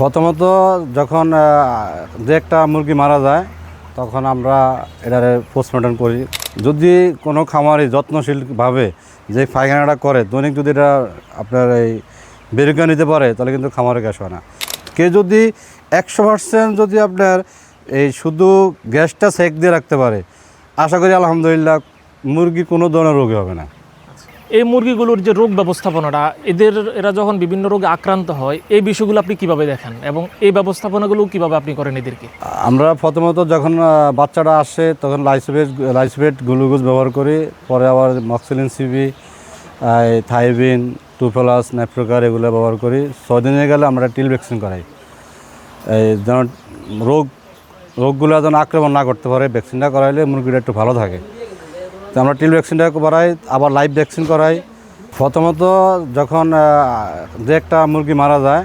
প্রথমত যখন যে একটা মুরগি মারা যায়, তখন আমরা এটারে পোস্টমর্টম করি। যদি কোনো খামারি যত্নশীলভাবে যে পায়খানাটা করে, দৈনিক যদি এটা আপনার এই বেরুকা নিতে পারে, তাহলে কিন্তু খামারে গ্যাস হয় না। কে যদি একশো পার্সেন্ট যদি আপনার এই শুধু গ্যাসটা সেক দিয়ে রাখতে পারে, আশা করি আলহামদুলিল্লাহ মুরগি কোনো ধরনের রোগী হবে না। এই মুরগিগুলোর যে রোগ ব্যবস্থাপনাটা এদের এরা যখন বিভিন্ন রোগে আক্রান্ত হয় এই বিষয়গুলো আপনি কীভাবে দেখেন? এবং এই ব্যবস্থাপনাগুলো কীভাবে আপনি করেন এদেরকে? আমরা প্রথমত যখন আহ, বাচ্চাটা আসে তখন লাইসোভেট লাইসোভেট গ্লুকোজ ব্যবহার করি। পরে আবার মক্সিলিন সিবি থাইবিন টুপ্লাস নেপ্রোকার এগুলো ব্যবহার করি। ছয় দিনে গেলে আমরা টিল ভ্যাকসিন করাই। এই যেন রোগ রোগগুলো যেন আক্রমণ না করতে পারে ভ্যাকসিনটা করাইলে মুরগিটা একটু ভালো থাকে। তো আমরা টিল ভ্যাকসিনটা করাই আবার লাইভ ভ্যাকসিন করাই। প্রথমত যখন যে একটা মুরগি মারা যায়,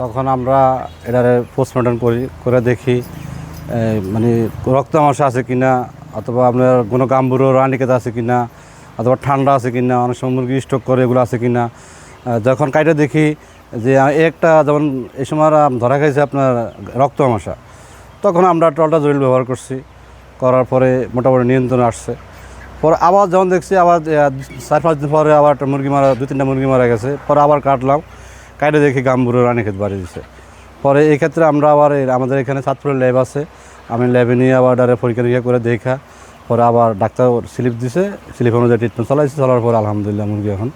তখন আমরা এটারে পোস্টমর্টম করি, করে দেখি মানে রক্তাংশ আছে কি না অথবা আপনার কোনো গাম্বুরো রানিকেত আছে কি না অথবা ঠান্ডা আছে কি না অনেক সময় মুরগি স্টক করে, এগুলো আছে কি না যখন কাইটা দেখি যে একটা যেমন এই সময় ধরা খাইছে আপনার রক্ত আমাশা তখন আমরা টলটা জরিল ব্যবহার করছি, করার পরে মোটামুটি নিয়ন্ত্রণ আসছে। পরে আবার যখন দেখছি আবার চার পাঁচ দিন পরে আবার একটা মুরগি মারা দু তিনটা মুরগি মারা গেছে। পরে আবার কাটলাম, কাটে দেখি রানী খেতে বাড়ি দিছে। পরে এই ক্ষেত্রে আমরা আবার আমাদের এখানে সাতপুরের ল্যাব আছে। আমি ল্যাবে নিয়ে আবার ডারে পরীক্ষা নিরীক্ষা করে দেখা। পরে আবার ডাক্তার স্লিপ দিছে, স্লিপ অনুযায়ী ট্রিটমেন্ট চালাইছে, চলার পর আলহামদুলিল্লাহ মুরগি এখন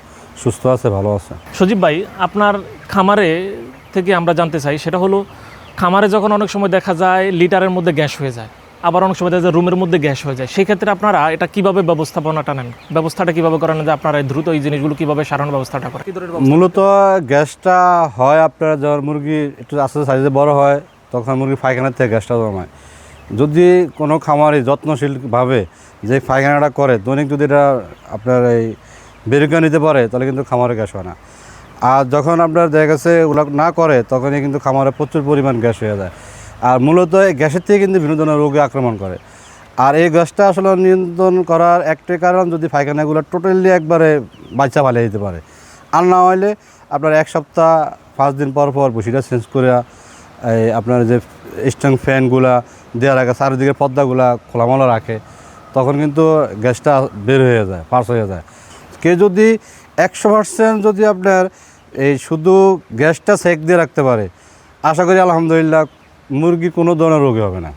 সুস্থ আছে, ভালো আছে। সজীব ভাই, আপনার খামারে থেকে আমরা জানতে চাই, সেটা হলো খামারে যখন অনেক সময় দেখা যায়, লিটারের মধ্যে গ্যাস হয়ে যায়। আবার অনেক সময় যায় রুমের মধ্যে গ্যাস হয়ে যায়। সেক্ষেত্রে আপনারা এটা কীভাবে ব্যবস্থাপনাটা নেন? ব্যবস্থাটা কীভাবে করেন যে আপনারা এই দ্রুত এই জিনিসগুলো কীভাবে সারানোর ব্যবস্থাটা করেন? মূলত গ্যাসটা হয় আপনার যখন মুরগি একটু আস্তে আস্তে সাইজে বড় হয়, তখন মুরগি পায়খানার থেকে গ্যাসটা জমায় যদি কোনো খামারে যত্নশীলভাবে যে পায়খানাটা করে, দৈনিক যদি এটা আপনার এই বেরুকা নিতে পারে, তাহলে কিন্তু খামারে গ্যাস হয় না। আর যখন আপনার দেখা গেছে ওগুলো না করে, তখনই কিন্তু খামারে প্রচুর পরিমাণ গ্যাস হয়ে যায়। আর মূলত গ্যাসের থেকে কিন্তু বিভিন্ন ধরনের রোগে আক্রমণ করে। আর এই গ্যাসটা আসলে নিয়ন্ত্রণ করার একটাই কারণ যদি পায়খানাগুলো টোটালি একবারে বাচ্চা পালিয়ে দিতে পারে। আর না হলে আপনার এক সপ্তাহ, পাঁচ দিন পর পর বসিটা চেঞ্জ করে, এই আপনার যে স্ট্রং ফ্যানগুলা দেওয়ার আগে চারিদিকে পর্দাগুলা খোলামলা রাখে, তখন কিন্তু গ্যাসটা বের হয়ে যায়, পাস হয়ে যায়। কে যদি একশো পার্সেন্ট যদি আপনার এই শুধু গ্যাসটা সেক দিয়ে রাখতে পারে, আশা করি আলহামদুলিল্লাহ মুরগি কোনো ধরনের রোগী হবে না।